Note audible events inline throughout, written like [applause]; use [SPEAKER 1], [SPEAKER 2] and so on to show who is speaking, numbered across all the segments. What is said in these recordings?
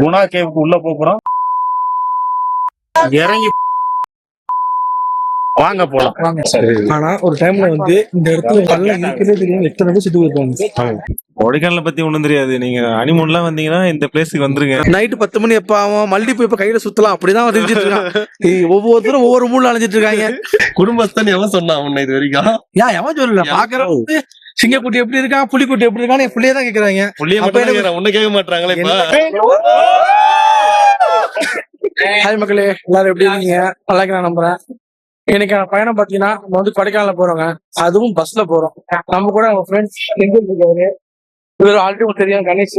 [SPEAKER 1] குணா கேவுக்கு உள்ள போறோம். இறங்கி வாங்க போலாம்.
[SPEAKER 2] ஆனா ஒரு டைம்ல வந்து இந்த இடத்துல பள்ளம் இருக்கிறதே தெரியும் எத்தனை பேர் சுத்தி போயிருப்பாங்க
[SPEAKER 3] கொடைக்கானல பத்தி ஒண்ணும் தெரியாது. நீங்க ஹனிமூன்லாம் வந்தீங்கன்னா இந்த பிளேஸ்க்கு வந்துருங்க.
[SPEAKER 2] நைட்டு பத்து மணி எப்ப ஆகும்? மல்டிப்பூ இப்ப கையில சுத்தலாம். அப்படிதான் தெரிஞ்சிட்டு இருக்கான். [laughs] ஒவ்வொருத்தரும் ஒவ்வொரு மூணுல அலைஞ்சிட்டு இருக்காங்க.
[SPEAKER 4] குடும்பஸ்தான் எவன் சொன்னான் உன்னை இது வரைக்கும்.
[SPEAKER 2] ஏன் எவன் சொல்லல? பாக்குறவங்க சிங்கக்குட்டி எப்படி இருக்கான்? புலிக்குட்டி எப்படி இருக்கான்னு என் பிள்ளையே தான் கேக்குறாங்க
[SPEAKER 4] உன்னை கேட்க மாட்டாங்களே
[SPEAKER 2] ஹாய் மக்களே எல்லாரும் எப்படி இருக்கீங்க? நல்லா நான் நம்புறேன். இன்னைக்கு பயணம் பாத்தீங்கன்னா நம்ம வந்து கொடைக்கானல போறோங்க. அதுவும் பஸ்ல போறோம். நம்ம கூட நம்ம ஃப்ரெண்ட்ஸ் இருக்காரு. இவர் ஆல்ரெடி உங்களுக்கு தெரியும் கணேஷ்.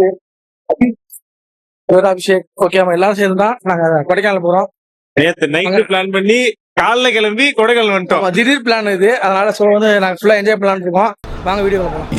[SPEAKER 2] இவர் அபிஷேக். ஓகே நம்ம எல்லாரும் சேர்ந்து தான் நாங்க கொடைக்கானல் போறோம்.
[SPEAKER 3] நேத்து நைட்டு பிளான் பண்ணி காலைல கிளம்பி கொடைக்கானல் வந்துட்டோம்.
[SPEAKER 2] திடீர் பிளான் இது. அதனால சொல்ல வந்து நாங்க ஃபுல்லா என்ஜாய் பண்ணலாம்னு இருக்கோம். வாங்க வீடியோ போலாம்.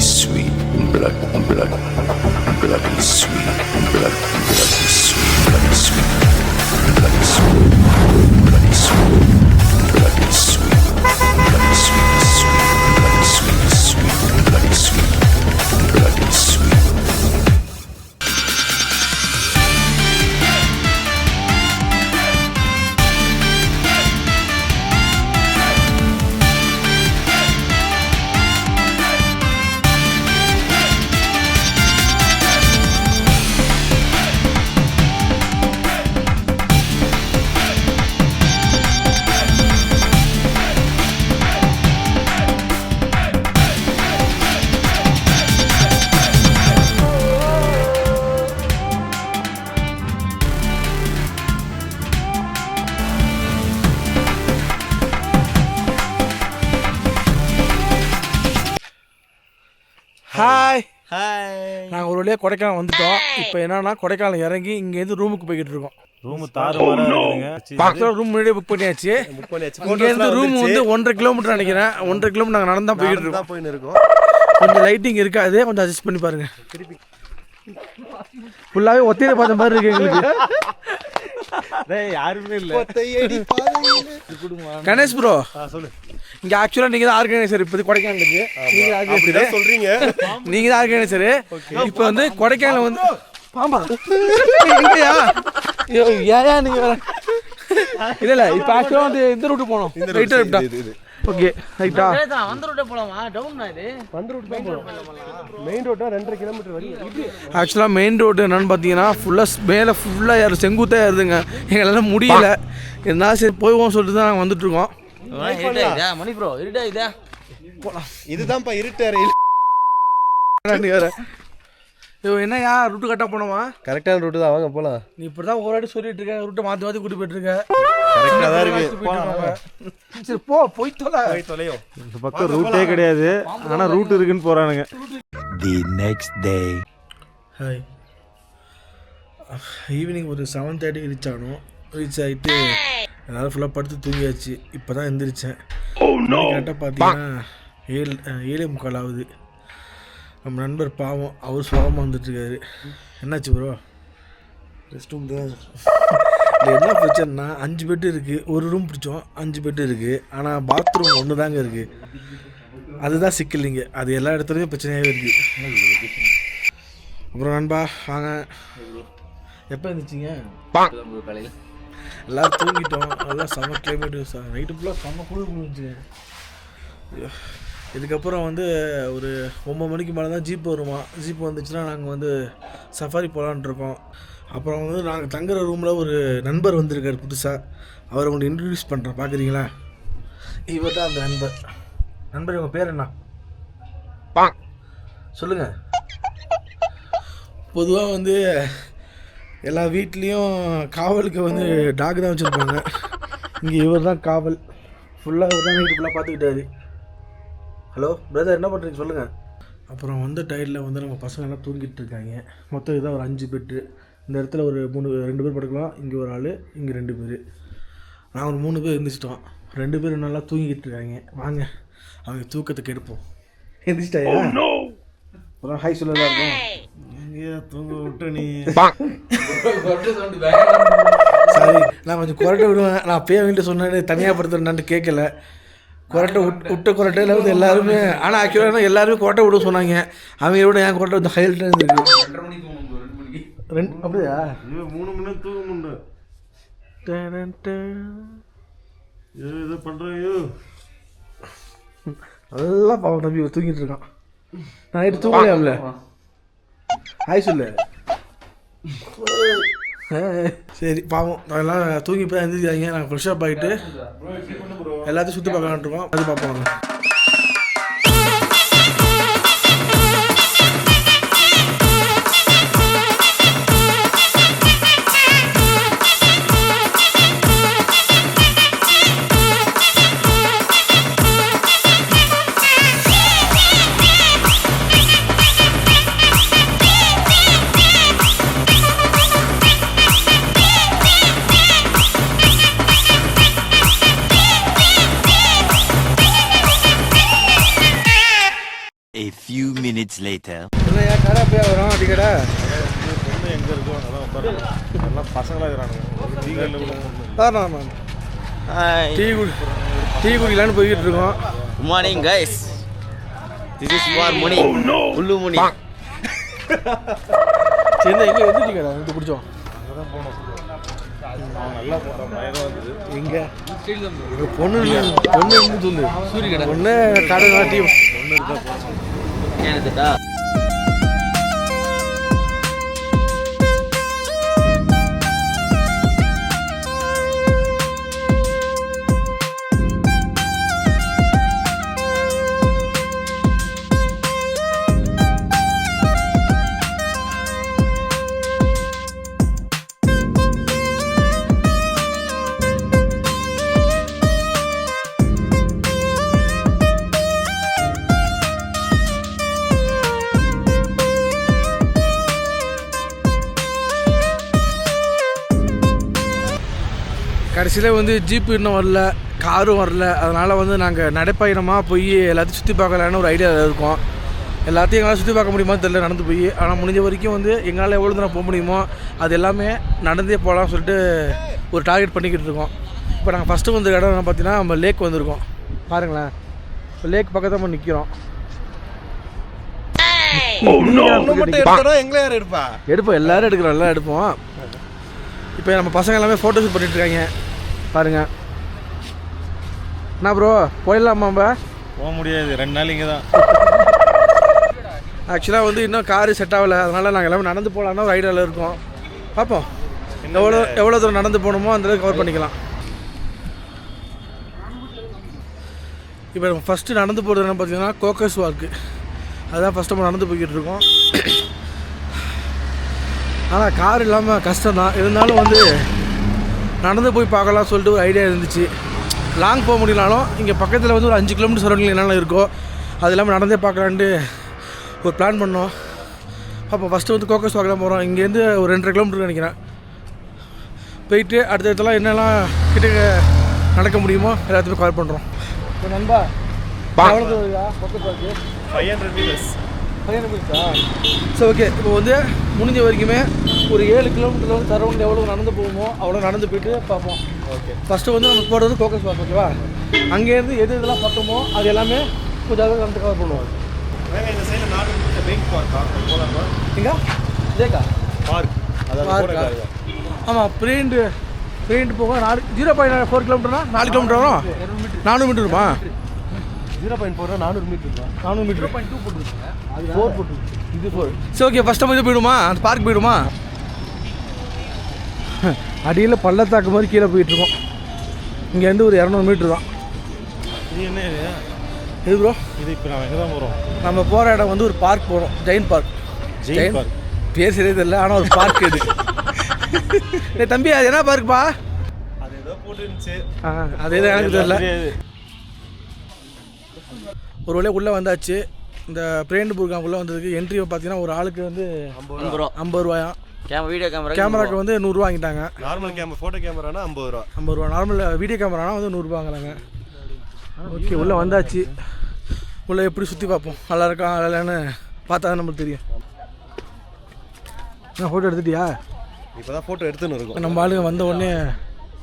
[SPEAKER 2] வழியா கொடைக்கானல் வந்துட்டோம். இப்போ என்னன்னா கொடைக்கானல் இறங்கி இங்க இருந்து ரூமுக்கு போய்கிட்டு இருக்கோம்
[SPEAKER 3] ரூம் தாறுமாறா இருக்குங்க
[SPEAKER 2] ரூம் முன்னாடியே புக் பண்ணியாச்சு. இங்க இருந்து ரூம் வந்து ஒன்றரை கிலோமீட்டர் நினைக்கிறேன். ஒன்றரை கிலோமீட்டர் நாங்க நடந்து தான் போய்கிட்டு இருக்கோம்.
[SPEAKER 4] போயின்னு இருக்கோம்.
[SPEAKER 2] கொஞ்சம் லைட்டிங் இருக்காது கொஞ்சம் அட்ஜஸ்ட் பண்ணி பாருங்க. ஃபுல்லாவே ஒத்தையில பார்த்த மாதிரி இருக்கு எங்களுக்கு.
[SPEAKER 3] யாருமே இல்ல.
[SPEAKER 2] கணேஷ் ப்ரோ இங்க ஆக்சுவலா நீங்க தான் ஆர்கனைசர் இப்போ கொடைக்கானலுக்கு. நீங்க தான் organizer.
[SPEAKER 4] அப்படிதான் சொல்றீங்க.
[SPEAKER 2] நீங்க தான் ஆர்கனைசர் இப்போ வந்து கொடைக்கானல் வந்து பாம்பா. இல்லையா ஐயோ, ஏயா நீங்க வேற இல்ல இல்ல இப்போ ஆக்சுவலா வந்து இந்த ரூட் போனோம். ரைட்டா லெஃப்டா ஓகே ரைட்டா
[SPEAKER 4] மெயின் ரோட்டா ரெண்டரை கிலோமீட்டர் வரைக்கும்
[SPEAKER 2] ஆக்சுவலாக மெயின் ரோடு என்னன்னு பார்த்தீங்கன்னா ஃபுல்லாக மேலே ஃபுல்லாக யாரும் செங்குத்தாக ஏறுதுங்க. எங்களால் முடியல. இருந்தாலும் சரி போய்வோம் சொல்லிட்டு தான் நாங்கள் வந்துட்டு இருக்கோம்.
[SPEAKER 5] மணி ப்ரோ இருடா இதா.
[SPEAKER 4] இதுதான்ப்பா இருட்டாரு
[SPEAKER 2] ஐயோ என்னய்யா ரூட்டு கரெக்டாக போனோமா?
[SPEAKER 4] கரெக்டான ரூட்டு தான் வாங்க போலாம்.
[SPEAKER 2] நீ இப்படி தான் ஒரு வாட்டி சொல்லிட்டு இருக்க ரூட்டை மாற்றி மாற்றி கூட்டி போயிட்டு இருக்க
[SPEAKER 4] கரெக்டா தான் இருக்கு.
[SPEAKER 2] போயிட்டு இருக்காங்க. சரி போ போய் தொலை.
[SPEAKER 4] தொலையும்
[SPEAKER 3] இந்த பக்கம் ரூட்டே கிடையாது. ஆனா ரூட் இருக்குன்னு போறானுங்க.
[SPEAKER 6] The next day.
[SPEAKER 2] Hi evening ஒரு செவன் தேர்ட்டிக்கு ரீச் ஆகணும் ரீச் ஆகிட்டு எல்லாரும் ஃபுல்லாக படுத்து தூங்கியாச்சு. இப்போ தான் எந்திரிச்சேன் கரெக்டாக பார்த்தீங்கன்னா ஏழு ஏழே முக்கால் ஆகுது. நம்ம நண்பர் பாவம் அவர் சுகமாக வந்துட்டுருக்காரு. என்னாச்சு ப்ரோ ரெஸ்ட் ரூம் தான். என்ன பிரச்சனைனா அஞ்சு பெட்டு இருக்குது ஒரு ரூம் பிடிச்சோம் அஞ்சு பெட்டு இருக்குது ஆனால் பாத்ரூம் ஒன்று தாங்க இருக்குது அதுதான் சிக்கல் இங்கே அது எல்லா இடத்துலையும் பிரச்சனையாகவே இருக்குது அப்புறம் நண்பா வாங்க. எப்போ இருந்துச்சிங்க
[SPEAKER 5] காலையில்?
[SPEAKER 2] எல்லோரும் தூங்கிட்டோம். நல்லா செம்ம கிளைமேட் நைட்டு ஃபுல்லாக செம்ம குளிர் குளிர்ந்துச்சு இதுக்கப்புறம் வந்து ஒரு ஒம்பது மணிக்கு மேலே தான் ஜீப் வருமா. ஜீப் வந்துச்சுன்னா நாங்கள் வந்து சஃபாரி போகலான்னு இருக்கோம். அப்புறம் வந்து நாங்கள் தங்குற ரூமில் ஒரு நண்பர் வந்திருக்காரு புதுசாக அவரை உங்களுக்கு இன்ட்ரடியூஸ் பண்ணுறேன் பார்க்குறீங்களா இவர் தான் அந்த நண்பர். நண்பர் உங்கள் பேர் என்ன? சொல்லுங்கள் பொதுவாக வந்து எல்லா வீட்லேயும் காவலுக்கு வந்து டாக் தான் வச்சுருப்பாங்க. இங்கே இவர் தான் காவல். ஃபுல்லாக இவர் தான் நைட்டு ஃபுல்லாக பார்த்துக்கிட்டாரு ஹலோ பிரதர் என்ன பண்ணுறீங்க சொல்லுங்கள் அப்புறம் வந்த டயரில் வந்து நம்ம பசங்க எல்லாம் தூங்கிட்டு இருக்காங்க. மொத்தம் இதான் ஒரு அஞ்சு பெட்டு இந்த இடத்துல ஒரு மூணு ரெண்டு பேர் படுக்கலாம். இங்கே ஒரு ஆள் இங்கே ரெண்டு பேர். நான் ஒரு மூணு பேர் எழுந்திரிச்சிட்டோம் ரெண்டு பேரும் நல்லா தூங்கிக்கிட்டு இருக்காங்க. வாங்க அவங்க தூக்கத்தை கெடுப்போம் எழுந்திரிச்சிட்டாயா அப்புறம் ஹாய் சொல்லலாம் இருக்கும்
[SPEAKER 3] தூங்க விட்டு நீ.
[SPEAKER 2] சாரி நான் கொஞ்சம் குரட்டை விடுவேன். நான் அப்பயே அவங்கள்ட்ட சொன்னேன் தனியாக படுத்துறேன்னு கேட்கல குரட்டை விட் விட்ட குரட்டையில் வந்து எல்லாருமே ஆனால் ஆக்சுவலாக எல்லாருமே குரட்டை விட சொன்னாங்க. அவங்க விட என் குரட்டை வந்து ஹைலைட்டாக இருந்திருக்கு. ரெண்டு அப்படியா?
[SPEAKER 7] மூணு மணி நேரம் தூங்க முடியல
[SPEAKER 2] டேன் டேன்.
[SPEAKER 7] ஏ இதை பண்ணுறையோ
[SPEAKER 2] நல்லா பாவம் தம்பி தூங்கிட்டு இருக்கான். நான் நைட்டு தூங்கலையாம்ல? ஹாய் சொல்லு. சரி பாவம். எல்லாம் தூங்கி போய் எழுந்திரிக்காங்க நாங்கள் ஃப்ரெஷ் அப் ஆகிட்டு எல்லாத்தையும் சுற்றி பார்க்கலான்ட்டு இருக்கோம். அது பார்ப்போம்.
[SPEAKER 8] A few minutes later.
[SPEAKER 2] என்னய்யா கடை போய் வரோம் அடிக்கடை?
[SPEAKER 7] பொண்ணு எங்கே இருக்கோ உட்காருங்க எல்லாம் பசங்களாக இருக்கிறானுங்க கூட
[SPEAKER 2] டீ குடி டீ குடிக்கலான்னு போய்கிட்டு இருக்கோம்.
[SPEAKER 5] Good morning guys this is for முனி உள்ளு முனி
[SPEAKER 2] சரி எங்கே இது பிடிச்சோம்
[SPEAKER 7] அவன் நல்லா வந்தது
[SPEAKER 2] எங்க? பொண்ணு பொண்ணு கடை. பொண்ணு கடை காட்டி
[SPEAKER 5] Canada. Canada. Canada.
[SPEAKER 2] கடைசியில் வந்து ஜீப்பு இன்னும் வரல காரும் வரல. அதனால் வந்து நாங்கள் நடைப்பயணமாக போய் எல்லாத்தையும் சுற்றி பார்க்கலான்னு ஒரு ஐடியாவில் இருக்கோம். எல்லாத்தையும் எங்களால் சுற்றி பார்க்க முடியுமா தெரியல நடந்து போய். ஆனால் முடிஞ்ச வரைக்கும் வந்து எங்களால் எவ்வளோ தூரம் போக முடியுமோ அது எல்லாமே நடந்தே போகலாம்னு சொல்லிட்டு ஒரு டார்கெட் பண்ணிக்கிட்டு இருக்கோம். இப்போ நாங்கள் ஃபஸ்ட்டு வந்த இடம் என்ன பார்த்தீங்கன்னா நம்ம லேக் வந்திருக்கோம். பாருங்களேன். இப்போ லேக் பக்கத்தில் நம்ம நிற்கிறோம்
[SPEAKER 4] எடுப்பா?
[SPEAKER 2] எடுப்போம் எல்லாரும் எடுக்கிறோம் எல்லாம் எடுப்போம். இப்போ நம்ம பசங்க எல்லாமே ஃபோட்டோ ஷூட் பண்ணிட்டு இருக்காங்க. பாருங்க. என்ன ப்ரோ போயிடலாமா நம்ம?
[SPEAKER 7] போக முடியாது ரெண்டு நாள் இங்கே [laughs] தான்
[SPEAKER 2] ஆக்சுவலாக வந்து இன்னும் காரு செட் ஆகலை. அதனால் நாங்கள் எல்லாமே நடந்து போகலான்னு ஒரு ஐடியாவில் இருக்கோம். பார்ப்போம் எவ்வளோ எவ்வளோ தூரம் நடந்து போகணுமோ அந்த கவர் பண்ணிக்கலாம். இப்போ நம்ம ஃபஸ்ட்டு நடந்து போகிறது என்ன பார்த்தீங்கன்னா கோக்கஸ் வாக்கு அதுதான் ஃபஸ்ட்டு நம்ம நடந்து போய்கிட்டு இருக்கோம். [clears throat] ஆனால் கார் இல்லாமல் கஷ்டம் தான் இருந்தாலும் வந்து நடந்து போய் பார்க்கலாம் சொல்லிட்டு ஒரு ஐடியா இருந்துச்சு. லாங் போக முடியலனாலும் இங்கே பக்கத்தில் வந்து ஒரு அஞ்சு கிலோமீட்டர் சரௌண்டிங் என்னென்ன இருக்கோ அது இல்லாமல் நடந்தே பார்க்கலான்ட்டு ஒரு பிளான் பண்ணோம். அப்போ ஃபஸ்ட்டு வந்து கோக்கஸ் பார்க்கலாம் போகிறோம் இங்கேருந்து ஒரு ரெண்டரை கிலோமீட்டர் நினைக்கிறேன். போயிட்டு அடுத்த இடத்துல என்னெல்லாம் கிட்ட நடக்க முடியுமோ எல்லாத்தையுமே கவர் பண்ணுறோம் இப்போ நண்பா எவ்வளோ தூரம் இருக்கா? Coaker's park
[SPEAKER 7] five hundred meters
[SPEAKER 2] so okay இப்போ வந்து முடிஞ்ச வரைக்குமே ஒரு ஏழு கிலோமீட்டரில் வந்து சரௌண்ட் எவ்வளோ நடந்து போகுமோ அவ்வளோ நடந்து போயிட்டு பார்ப்போம். ஓகே ஃபஸ்ட்டு வந்து நம்ம போகிறது ஃபோக்கஸ் பார்க் ஓகேவா அங்கேருந்து எது இதெல்லாம் பக்கமோ அது எல்லாமே அளவு நடந்து கவர் பண்ணுவோம்.
[SPEAKER 7] இந்த சைடில் நாலு மீட்டர் லேக் பார்க்கா போகலாமா
[SPEAKER 2] எங்க? லேக்கா
[SPEAKER 7] பார்க் அதாவது
[SPEAKER 2] பார்க்கா
[SPEAKER 7] போடக்காக
[SPEAKER 2] ஆமாம் பிரிண்ட் பிரிண்ட் போக நாலு ஜீரோ பாயிண்ட் ஃபோர் கிலோமீட்டர்னா நாலு கிலோமீட்டர் வரும்? நானூறு மீட்டர் இருக்குமா
[SPEAKER 4] ஜீரோ பாயிண்ட் ஃபோர் நானூறு மீட்டர்
[SPEAKER 2] நானூறு மீட்டர் பாயிண்ட் டூ போட்டுருக்காங்க. அது ஃபோர் போட்டு இது ஃபோர் சரி ஓகே ஃபஸ்ட் நம்ம இது போயிடுமா? அந்த பார்க் போயிடுமா? அடியில் பள்ளத்தாக்கு மாதிரி கீழே போயிட்டுருக்கோம். இங்கேருந்து ஒரு இரநூறு மீட்ரு தான்.
[SPEAKER 7] இது என்ன இது?
[SPEAKER 2] ப்ரோ
[SPEAKER 7] இது இப்போ நான் எங்கே தான் போகிறோம்
[SPEAKER 2] நம்ம போகிற இடம் வந்து ஒரு பார்க் போகிறோம் ஜெயின் பார்க்
[SPEAKER 7] ஜெயின் பார்க்
[SPEAKER 2] பேர் சரியே தெரியல ஆனால் ஒரு பார்க் இது. [laughs] டேய் தம்பி அது என்ன பார்க்குப்பா
[SPEAKER 7] அது ஏதோ போட்டுருந்துச்சு
[SPEAKER 2] ஆ அதே தான் எனக்கு தெரியல. ஒரு வழியாக உள்ளே வந்தாச்சு. இந்த பிரேண்டு புர்காம் உள்ளே வந்ததுக்கு என்ட்ரி பார்த்தீங்கன்னா ஒரு ஆளுக்கு வந்து
[SPEAKER 5] ப்ரோ
[SPEAKER 2] ஐம்பது ரூபாயா
[SPEAKER 5] கேமரா வீடியோ கேமரா
[SPEAKER 2] கேமராக்கு வந்து நூறுரூவா வாங்கிட்டாங்க.
[SPEAKER 4] நார்மல் கேமரா ஃபோட்டோ கேமரானா ஐம்பது ரூபா.
[SPEAKER 2] ஐம்பது ரூபா. நார்மல் வீடியோ கேமரானா வந்து நூறுரூபா வாங்குறாங்க. ஓகே உள்ளே வந்தாச்சு. உள்ளே எப்படி சுற்றி பார்ப்போம்? நல்லா இருக்கா? இல்லைன்னு பார்த்தா தான் நம்மளுக்கு தெரியும். நான் ஃபோட்டோ எடுத்துட்டியா?
[SPEAKER 4] இப்போ தான் ஃபோட்டோ எடுத்துன்னு இருக்கோம்.
[SPEAKER 2] நம்ம ஆளுங்க வந்த உடனே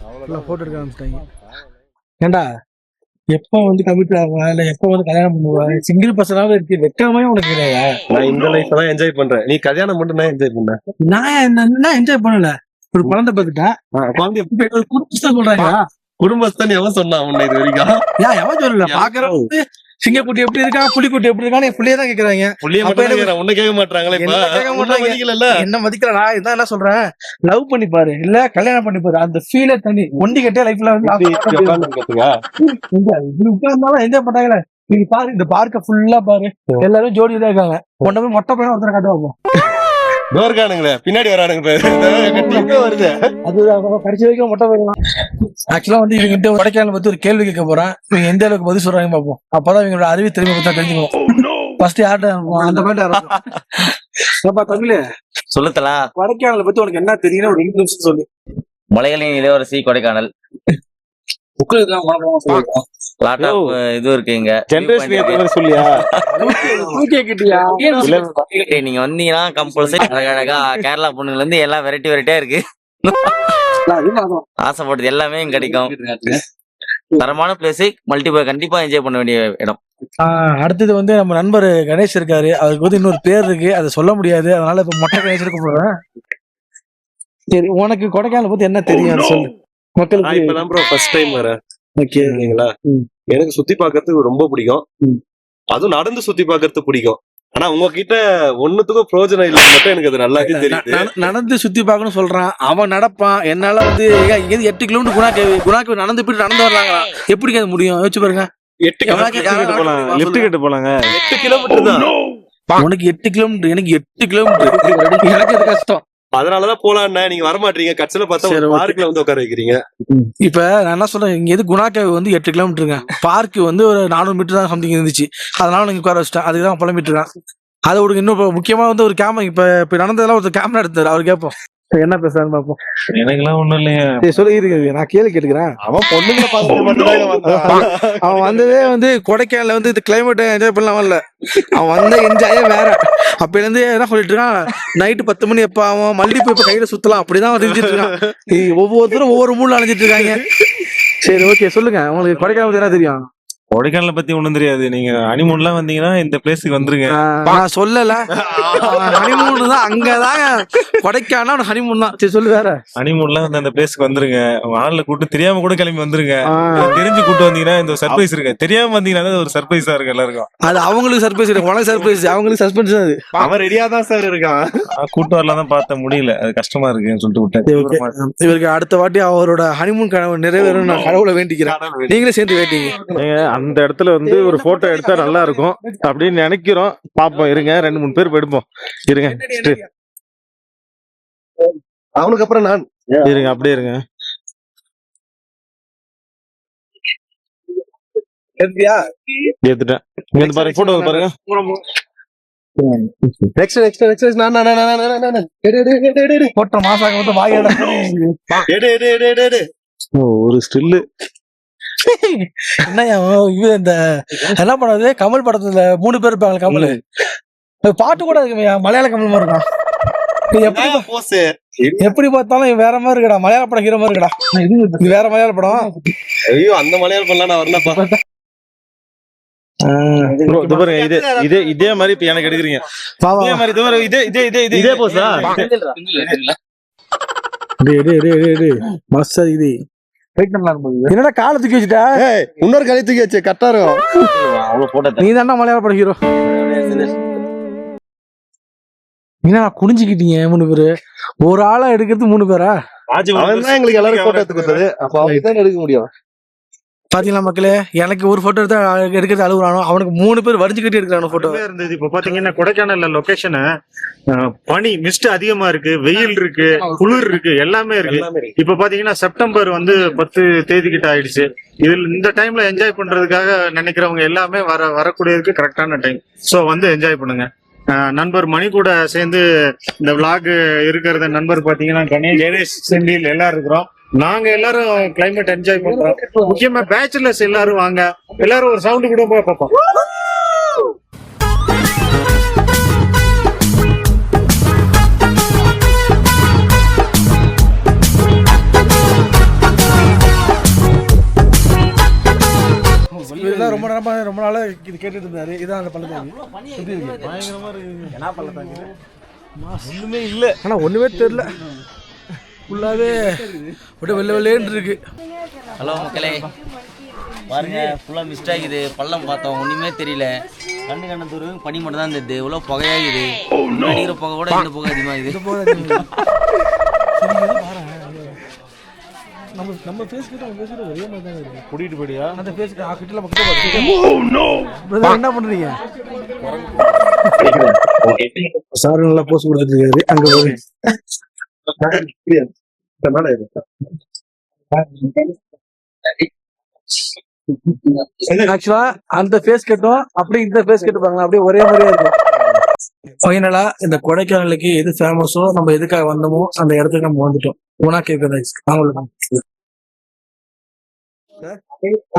[SPEAKER 2] ஃபுல்லாக ஃபோட்டோ எடுக்க ஆரம்பிச்சிட்டாங்க. ஏண்டா? எப்போ வந்து கமிட் ஆகுவா இல்ல எப்போ வந்து கல்யாணம் பண்ணுவா? சிங்கிள் பர்சனாவே இருக்கு வெக்காமே உனக்கு
[SPEAKER 4] நான் இந்த லைஃப் தான் என்ஜாய் பண்றேன். நீ கல்யாணம் மட்டும் நான் என்ஜாய் பண்ணேன்
[SPEAKER 2] நான் என்ன என்ஜாய் பண்ணல. ஒரு குழந்தை பார்த்துட்டேன்
[SPEAKER 4] குழந்தைய
[SPEAKER 2] இப்ப ஒரு குடும்பத்தை சொல்றாங்க
[SPEAKER 4] குடும்பஸ்தான் எவன் சொன்னான் உன்னை இது வரைக்கும்?
[SPEAKER 2] ஏன் எவன் சொல்லல? பாக்குறவங்க சிங்கக்குட்டி எப்படி இருக்கா புலிக்குட்டி எப்படி இருக்கான்னு என் பிள்ளைய தான் கேக்குறாங்க
[SPEAKER 4] புள்ளிய மட்டும் உன்னை கேட்க மாட்டாங்களே இப்ப?
[SPEAKER 2] என்ன கேட்க மாட்டாங்க. என்ன மதிக்கிறா இதான் என்ன சொல்றேன்? லவ் பண்ணி பாரு. இல்ல கல்யாணம் பண்ணி பாரு. அந்த ஃபீலே தனி. ஒண்டி கட்டே லைஃப்ல. உட்கார்ந்தாலும் என்ஜாய் பண்றாங்களே. நீங்க பாரு இந்த பார்க்க ஃபுல்லா பாரு. எல்லாரும் ஜோடி தான் இருக்காங்க போய் மொட்டை பையன் ஒருத்தர் காட்ட
[SPEAKER 4] இருக்கானுங்களே பின்னாடி வரானுங்க பேரு. வருது.
[SPEAKER 2] அது கடைசி வரைக்கும் மொட்டை பையன் ஆக்சுவலா வந்து இவங்க கொடைக்கானல் பத்தி ஒரு கேள்வி கேட்க போறேன். இவங்க எந்த அளவுக்கு பதில் சொல்றாங்க பார்ப்போம். அப்பதான் இவங்களோட அறிவு திறமை பத்தி தெரிஞ்சுக்கணும். ஃபர்ஸ்ட் யார்கிட்ட அந்த மாதிரி தமிழ்.
[SPEAKER 5] சொல்லுத்தலா.
[SPEAKER 2] கொடைக்கானல் பத்தி உனக்கு என்ன தெரியும் ஒரு ரெண்டு நிமிஷம் சொல்லு.
[SPEAKER 5] மலைகளின் இளவரசி கொடைக்கானல். லாட் ஆஃப் இது இருக்கு இங்க.
[SPEAKER 3] ஜென்ரேஷன் ஏத்த சொல்லியா?
[SPEAKER 5] நீங்க வந்தீங்கன்னா கம்பல்சரி அழகழகா கேரளா பொண்ணுல இருந்து எல்லாம் வெரைட்டி வெரைட்டியா இருக்கு. ஆசைப்பட்டது எல்லாமே கிடைக்கும். தரமான பிளேஸ் மல்டிபிள் கண்டிப்பா என்ஜாய் பண்ண வேண்டிய இடம்.
[SPEAKER 2] அடுத்தது வந்து நம்ம நண்பர் கணேஷ் இருக்காரு. அவருக்கு வந்து இன்னொரு பேர் இருக்கு. அதை சொல்ல முடியாது. அதனால இப்ப மொட்டை கணேஷ் இருக்க போறேன். சரி உனக்கு கொடைக்கானல் பத்தி என்ன தெரியும்? அதை சொல்லு. மக்களுக்கு
[SPEAKER 4] இப்பதான் ப்ரோ ஃபர்ஸ்ட் டைம் வரேன்
[SPEAKER 2] ஓகே ம்.
[SPEAKER 4] எனக்கு சுத்தி பார்க்கிறதுக்கு ரொம்ப பிடிக்கும். அதுவும் நடந்து சுத்தி பார்க்கிறது பிடிக்கும் ஆனா உங்ககிட்ட ஒண்ணுத்துக்கும் பிரயோஜனம் இல்லை மட்டும் எனக்கு அது நல்லாவே தெரியுது
[SPEAKER 2] நடந்து சுத்தி பார்க்கணும் சொல்றான் அவன் நடப்பான் என்னால வந்து ஏங்க, இங்க எட்டு கிலோமீட்டர் குணாக்கு குணாக்கு நடந்து போயிட்டு நடந்து வர்றாங்க எப்படி அது முடியும் யோசிச்சு பாருங்க
[SPEAKER 4] எட்டு கிலோமீட்டர்
[SPEAKER 3] போலாம் லிஃப்ட் கிட்ட போலாங்க
[SPEAKER 4] எட்டு கிலோமீட்டர் தான்
[SPEAKER 2] உனக்கு எட்டு கிலோமீட்டர் எனக்கு எட்டு கிலோமீட்டர் எனக்கு அது கஷ்டம்
[SPEAKER 4] அதனாலதான் போலாம்னா நீங்க வர மாட்டீங்க கட்சியில பார்த்தா ஒரு. பார்க்ல வந்து உட்கார வைக்கிறீங்க.
[SPEAKER 2] இப்ப நான் என்ன சொல்றேன்? இங்க எது குணாக்கேவ் வந்து எட்டு கிலோமீட்டருங்க பார்க் வந்து ஒரு நானூறு மீட்டர் தான் சம்திங் இருந்துச்சு. அதனால நீங்க உட்கார வச்சிட்டேன். அதுக்கு தான் புலம்பிட்டு இருக்கான். அதை விடுங்க. இன்னும் முக்கியமா வந்து ஒரு கேமரா இப்ப இப்ப நடந்ததெல்லாம் ஒரு கேமரா எடுத்தாரு. அவர் கேட்போம். என்ன பேசுறாருன்னு பார்ப்போம்.
[SPEAKER 3] எனக்கெல்லாம் ஒண்ணும்
[SPEAKER 2] சரி, சொல்லி இருங்க நான் கேள்வி கேட்டுக்கிறேன்.
[SPEAKER 4] அவன் பொண்ணுங்களை வந்தான்.
[SPEAKER 2] அவன் வந்ததே வந்து கொடைக்கானல வந்து இந்த கிளைமேட் என்ஜாய் பண்ணலாம் வரல அவன் வந்த என்ஜாயே வேற. அப்ப இருந்து என்ன சொல்லிட்டு இருக்கான்? நைட்டு பத்து மணி எப்ப அவன் மல்லிப்பூ இப்ப கையில சுத்தலாம். அப்படிதான் தெரிஞ்சிட்டு இருக்கான். ஒவ்வொருத்தரும் ஒவ்வொரு மூணு அலைஞ்சிட்டு இருக்காங்க. சரி ஓகே சொல்லுங்க. உங்களுக்கு கொடைக்கானல் பத்தி என்ன தெரியும்?
[SPEAKER 3] கொடைக்கானல பத்தி ஒண்ணும் தெரியாது. நீங்க ஹனிமூன்லாம் வந்தீங்கன்னா இந்த பிளேஸுக்கு வந்துருங்க.
[SPEAKER 2] நான் சொல்லல. ஹனிமூன் தான். அங்கதான் கொடைக்கானல் ஹனிமூன் தான். சரி சொல்லு வேற.
[SPEAKER 3] ஹனிமூன்லாம் வந்து அந்த பிளேஸ்க்கு வந்துருங்க. ஆள்ல கூட்டு தெரியாம கூட கிளம்பி வந்துருங்க. தெரிஞ்சு கூட்டு வந்தீங்கன்னா இந்த சர்ப்ரைஸ் இருக்கு. தெரியாம வந்தீங்கன்னா அது ஒரு சர்ப்ரைஸா இருக்கு எல்லாருக்கும்.
[SPEAKER 2] அது அவங்களுக்கு சர்ப்ரைஸ் இல்லை. உனக்கு சர்ப்ரைஸ் அவங்களுக்கு சஸ்பென்ஸ் அது.
[SPEAKER 4] அவன் ரெடியா தான் சார் இருக்கான்.
[SPEAKER 3] கூட்டு வரலாம் தான் பார்த்த முடியல. அது கஷ்டமா இருக்குன்னு சொல்லிட்டு. விட்டேன்.
[SPEAKER 2] இவருக்கு அடுத்த வாட்டி அவரோட ஹனிமூன் கனவு நிறைவேறும் நான் கடவுளை வேண்டிக்கிறேன். நீங்களே சேர்ந்து வேண்டிங்க.
[SPEAKER 7] அந்த இடத்துல வந்து ஒரு போட்டோ எடுத்தா நல்லா இருக்கும். அப்படின்னு நினைக்கிறோம். பாப்போம் இருங்க. ரெண்டு மூணு பேர் எடுப்போம் இருங்க.
[SPEAKER 4] அவனுக்கு அப்புறம் நான்.
[SPEAKER 7] இருங்க அப்படியே இருங்க. ஏத்துட்டேன். இங்க வந்து பாருங்க போட்டோ பாருங்க.
[SPEAKER 4] நெக்ஸ்ட் நெக்ஸ்ட் நெக்ஸ்ட் நான் நான் நான் நான் நான் நான் எடு எடு எடு எடு எடு.
[SPEAKER 2] போட்ட மாசாக வந்து வாயோட [laughs]
[SPEAKER 4] எடு எடு எடு எடு எடு.
[SPEAKER 7] ஓ, ஒரு ஸ்டில்லு.
[SPEAKER 2] என்ன இது இந்த என்ன படம் இது? கமல் படத்துல மூணு பேர் இருப்பாங்க கமல்? பாட்டு கூட இருக்குமையா மலையாள கமல் மாதிரி இருக்கான் எப்படி எப்படி பார்த்தாலும் வேற மாதிரி இருக்கடா மலையாள படம் ஹீரோ மாதிரி இருக்கடா. இது வேற மலையாள படம்.
[SPEAKER 4] ஐயோ அந்த மலையாள பண்ணலாம் நான் வரலப்பா.
[SPEAKER 7] இது பாருங்க இதே இதே இதே மாதிரி இப்ப எனக்கு எடுக்கிறீங்க. இதே. மாதிரி இதே மாதிரி இதே இதே இதே
[SPEAKER 2] டேய். மஸ்தா இது. என்னடா காலை தூக்கி வச்சுட்டா?
[SPEAKER 4] இன்னொரு கலை தூக்கி வச்சு கரெக்டா இருக்கும்.
[SPEAKER 2] நீ தானே மலையாள படம் ஹீரோ குனிஞ்சுக்கிட்டீங்க மூணு பேரு? ஒரு ஆளா எடுக்கிறது மூணு பேரா?
[SPEAKER 4] அவன் தான் எங்களுக்கு எல்லாரும் போட்டோ எடுத்து கொடுத்தது. அப்ப அவன் தான் எடுக்க முடியும்.
[SPEAKER 2] பாத்தீங்களா மக்களே? எனக்கு ஒரு போட்டோ எடுத்தா எடுக்கிறது அழுகுறானோ? அவனுக்கு மூணு பேர் வடிஞ்சுக்கிட்டே எடுக்கிறானோ போட்டோ
[SPEAKER 1] இருந்தது. இப்ப பாத்தீங்கன்னா கொடைக்கானல்ல லொகேஷன் பனி மிஸ்ட் அதிகமா இருக்கு. வெயில் இருக்கு. குளிர் இருக்கு. எல்லாமே இருக்கு. இப்ப பாத்தீங்கன்னா செப்டம்பர் வந்து பத்து தேதி கிட்ட ஆயிடுச்சு. இதுல இந்த டைம்ல என்ஜாய் பண்றதுக்காக நினைக்கிறவங்க எல்லாமே வர வரக்கூடியதுக்கு கரெக்டான டைம் சோ வந்து என்ஜாய் பண்ணுங்க. நண்பர் மணி கூட சேர்ந்து இந்த vlog இருக்கிறத நண்பர் பாத்தீங்கன்னா கணேஷ் செந்தில் எல்லாரும் இருக்கிறோம். நாங்க எல்லாரும் கிளைமேட் என்ஜாய் பண்றோம். முக்கியமா பேச்சுலர்ஸ் எல்லாரும் வாங்க. எல்லாரும் ஒரு சவுண்ட் கூட போய் பார்ப்போம்.
[SPEAKER 2] கண்ணப்பா ரொம்ப நாளா இது கேட்டுட்டு இருந்தாரு. இதான் அந்த பள்ளத்தாக்கு.
[SPEAKER 3] பயங்கரமா இருக்கு.
[SPEAKER 5] என்ன பள்ளத்தாக்கு?
[SPEAKER 3] ஒண்ணுமே இல்ல.
[SPEAKER 2] ஆனா ஒண்ணுமே தெரியல. ஃபுல்லாவே அப்படியே வெள்ளை வெள்ளையன்னு இருக்கு.
[SPEAKER 5] ஹலோ மக்களே பாருங்க ஃபுல்லாக மிஸ்ட் ஆகுது. பள்ளம் பார்த்தோம் ஒன்றுமே தெரியல. கண்ணு கண்ண தூரம் பனி மட்டும் தான் இருந்தது. இவ்வளோ புகையாகுது. அடிக்கிற புகை கூட இந்த புகை அதிகமாகுது.
[SPEAKER 2] நம்ம நம்ம ஃபேஸ் கிட்ட நம்ம ஃபேஸ் ஒரே மாதிரி தான் இருக்கு.
[SPEAKER 3] கூட்டிட்டு போயிடியா?
[SPEAKER 2] அந்த ஃபேஸ் கிட்ட கிட்ட நம்ம கிட்ட பாருங்க என்ன பண்றீங்க? சார் நல்லா போஸ்ட் கொடுத்துட்டு இருக்காரு. அங்க போய் ஆக்சுவலா அந்த ஃபேஸ் கட்டும் அப்படியே இந்த ஃபேஸ் கட்டு பாருங்க அப்படியே ஒரே மாதிரியா இருக்கும். ஃபைனலா இந்த கொடைக்கானலுக்கு எது ஃபேமஸோ நம்ம எதுக்காக வந்தோமோ அந்த இடத்துக்கு நம்ம வந்துட்டோம். குணா கேட்கறது அவங்களுக்கு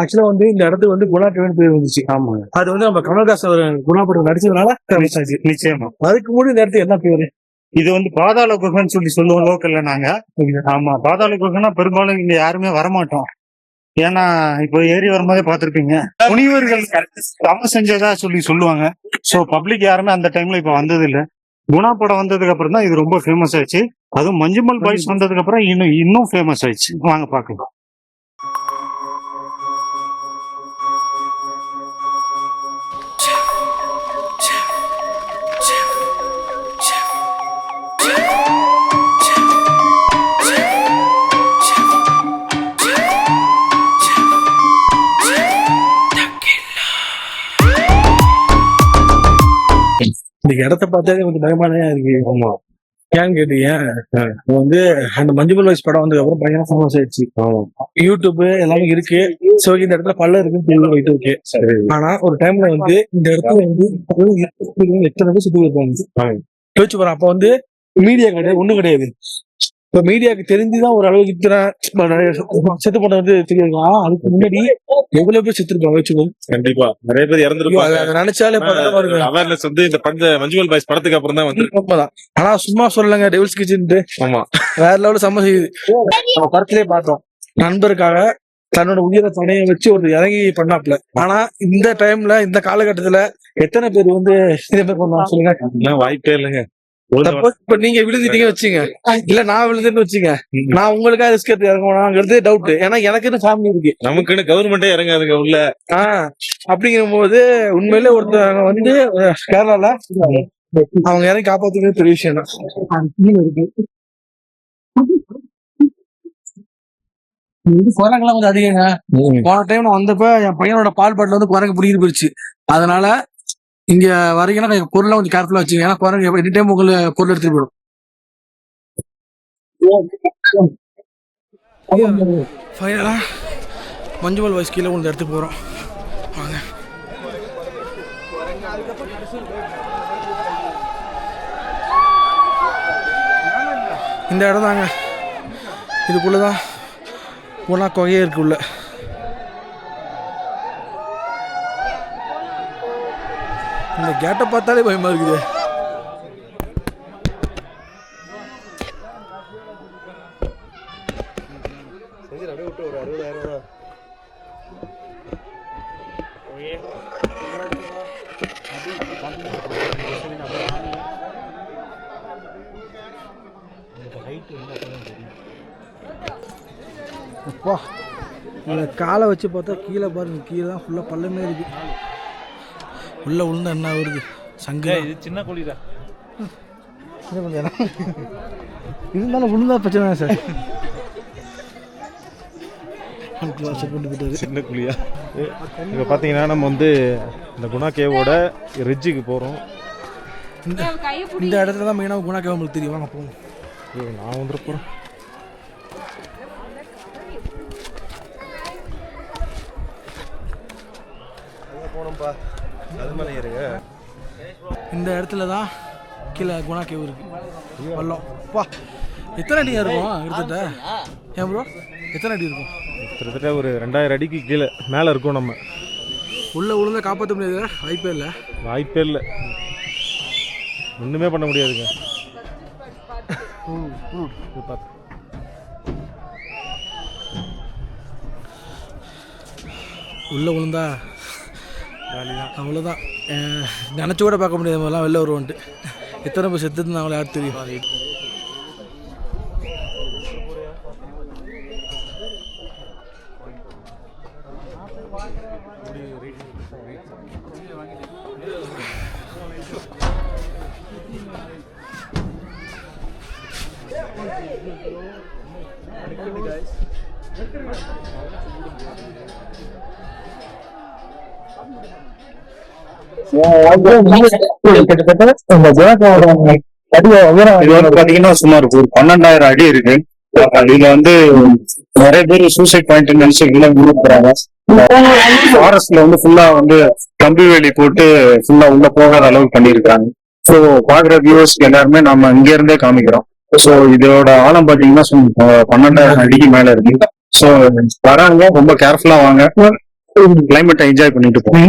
[SPEAKER 2] ஆக்சுவலா வந்து இந்த இடத்துக்கு வந்து குணா டிவன் பேர் வந்துச்சு ஆமா அது வந்து நம்ம கமல்ஹாசன் அவர் குணா படம் நடிச்சதுனால
[SPEAKER 1] நிச்சயமா.
[SPEAKER 2] அதுக்கு முன்னாடி இந்த இடத்துக்கு என்ன பேரு?
[SPEAKER 1] இது வந்து பாதாள குகைன்னு சொல்லி சொல்லுவோம் லோக்கல்ல நாங்க. ஆமா பாதாள குகைனா பெரும்பாலும் இங்க யாருமே வரமாட்டோம். ஏன்னா இப்போ ஏறி வரும்போதே பார்த்திருப்பீங்க. முனிவர்கள் தவம் செஞ்சதா சொல்லி சொல்லுவாங்க. சோ பப்ளிக் யாருமே அந்த டைம்ல இப்ப வந்தது இல்ல குணா படம் வந்ததுக்கு அப்புறம் தான் இது ரொம்ப ஃபேமஸ் ஆயிடுச்சு. அதுவும் மஞ்சுமல் பாய்ஸ் வந்ததுக்கு அப்புறம் இன்னும் இன்னும் ஃபேமஸ் ஆயிடுச்சு. வாங்க பாக்கலாம்
[SPEAKER 2] இந்த இடத்த பார்த்தாலே கொஞ்சம் பயமானே இருக்கு. ஆமா. ஏன்னு கேட்டீங்க? வந்து அந்த மஞ்சுமல் வயசு படம் வந்ததுக்கு அப்புறம் பயங்கர ஃபேமஸ் ஆயிடுச்சு. யூடியூப் எல்லாமே இருக்கு. சோ இந்த இடத்துல பல்ல இருக்குன்னு சொல்லி போயிட்டு ஓகே ஆனா ஒரு டைம்ல வந்து இந்த இடத்துல வந்து எத்தனை பேர் சுத்தி இருப்பாங்க யோசிச்சு போறேன். அப்ப வந்து மீடியா கிடையாது ஒண்ணும் கிடையாது. இப்ப மீடியாக்கு தெரிஞ்சுதான் ஒரு அளவுக்கு இத்தனை செத்து போன வந்து தெரியும் அதுக்கு முன்னாடி எவ்வளவு பேர் செத்து இருப்பாங்க வச்சுக்கோ.
[SPEAKER 3] கண்டிப்பா. நிறைய பேர் இறந்துருப்பாங்க.
[SPEAKER 2] அதை நினைச்சாலே
[SPEAKER 3] அவேர்னஸ் வந்து இந்த பஞ்ச மஞ்சுவல் பாய்ஸ் படத்துக்கு அப்புறம் தான் வந்து
[SPEAKER 2] உண்மைதான் ஆனா சும்மா சொல்லலங்க டெவில்ஸ் கிச்சன்
[SPEAKER 3] ஆமா.
[SPEAKER 2] வேற லெவலில் செம்ம செய்யுது. நம்ம படத்திலே பார்த்தோம். நண்பருக்காக தன்னோட உயிரை பணைய வச்சு ஒரு இறங்கி பண்ணாப்ல ஆனா இந்த டைம்ல இந்த காலகட்டத்துல எத்தனை பேர் வந்து இதே மாதிரி பண்ணுவாங்க சொல்லுங்க.
[SPEAKER 3] வாய்ப்பே இல்லைங்க.
[SPEAKER 2] Suppose இப்ப நீங்க விழுந்துட்டீங்க வச்சுங்க. [laughs] இல்ல நான் விழுந்துன்னு வச்சுங்க. நான் உங்களுக்காக ரிஸ்க் எடுத்து இறங்குவாங்கிறது டவுட் ஏன்னா எனக்குன்னு ஃபேமிலி இருக்கு.
[SPEAKER 3] நமக்குன்னு கவர்மெண்டே இறங்காதுங்க உள்ள.
[SPEAKER 2] ஆஹ் அப்படிங்கும் போது உண்மையிலே ஒருத்தவங்க வந்து கேரளால அவங்க இறங்கி காப்பாத்துறது பெரிய விஷயம் குரங்கெல்லாம் கொஞ்சம் அதிகங்க. போன டைம் நான் வந்தப்ப என் பையனோட பால் பாட்டில் வந்து குரங்கு பிடிக்கிட்டு போயிடுச்சு. அதனால இங்க வரீங்கன்னா கொஞ்சம் பொருள்லாம் கொஞ்சம் கேர்ஃபுல்லா வச்சுங்க ஏன்னா குரங்கு எனி டைம் உங்களுக்கு பொருள் எடுத்துட்டு போயிடும். ஃபைனலா மஞ்சுமல் வாய்ஸ் கீழே உங்களுக்கு எடுத்து போறோம். வாங்க. இந்த இடம் தாங்க. இதுக்குள்ளதான் ஒன்றா குகையே இருக்கு உள்ள. இந்த கேட்டை பார்த்தாலே பயமா இருக்குது. அப்பா இந்த காலை வச்சு பார்த்தா கீழே பாருங்க கீழே தான் ஃபுல்லாக பள்ளமே இருக்குது உள்ள விழுந்தா என்ன வருது சங்கு
[SPEAKER 3] இது சின்ன குழிடா.
[SPEAKER 2] இருந்தாலும் விழுந்தா பிரச்சனை சார்.
[SPEAKER 3] சின்ன குழியா? இப்ப பாத்தீங்கன்னா நம்ம வந்து இந்த குணா கேவோட ரிட்ஜுக்கு போறோம்.
[SPEAKER 2] இந்த இந்த இடத்துல தான் மெயினாக குணாக்கே உங்களுக்கு தெரியும். வாங்க போங்க
[SPEAKER 3] ஐயோ, நான் வந்துட போறேன்.
[SPEAKER 4] அது மேலே ஏறுங்க.
[SPEAKER 2] இந்த இடத்துல தான் கீழே குணா கேவ் இருக்கு. வல்லம் வா. எத்தனை அடி இருக்கும் கிட்டத்தட்ட? ஏன் ப்ரோ எத்தனை அடி இருக்கும்?
[SPEAKER 3] கிட்டத்தட்ட ஒரு ரெண்டாயிரம் அடிக்கு கீழே மேல இருக்கோம் நம்ம.
[SPEAKER 2] உள்ள உளுந்த காப்பாற்ற முடியாது வாய்ப்பே இல்லை.
[SPEAKER 3] வாய்ப்பே இல்லை. ஒண்ணுமே பண்ண முடியாதுங்க. பாத்து.
[SPEAKER 2] உள்ள விழுந்தா அவ்வளோதான் நினச்சி கூட பார்க்க முடியாத மாதிரிலாம் வெளில வருவோன்ட்டு. எத்தனை பேர் செத்துன்னு அவங்கள யார் தெரியும்?
[SPEAKER 1] இது வந்து பாத்தீங்கன்னா சுமார் ஒரு பன்னெண்டாயிரம் அடி இருக்கு. இதுல வந்து நிறைய பேர் சூசைட் பாயிண்ட் நினைச்சு விழுப்புறாங்க ஃபாரஸ்ட்ல வந்து ஃபுல்லா வந்து கம்பி வேலி போட்டு ஃபுல்லா உள்ள போகாத அளவுக்கு பண்ணிருக்காங்க சோ பாக்குற வியூவர்ஸ்க்கு எல்லாருமே நம்ம இங்க இருந்தே காமிக்கிறோம். சோ இதோட ஆழம் பாத்தீங்கன்னா பன்னெண்டாயிரம் அடிக்கு மேல இருக்கு. சோ வராங்க ரொம்ப கேர்ஃபுல்லா வாங்க. கிளைமேட்டை என்ஜாய் பண்ணிட்டு போங்க.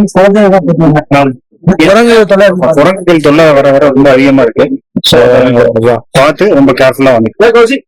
[SPEAKER 1] குரங்குகள் தொல்லை குரங்குகள் தொல்லை வர வர ரொம்ப அதிகமா இருக்கு. சோ பார்த்து ரொம்ப கேர்ஃபுல்லா வாங்க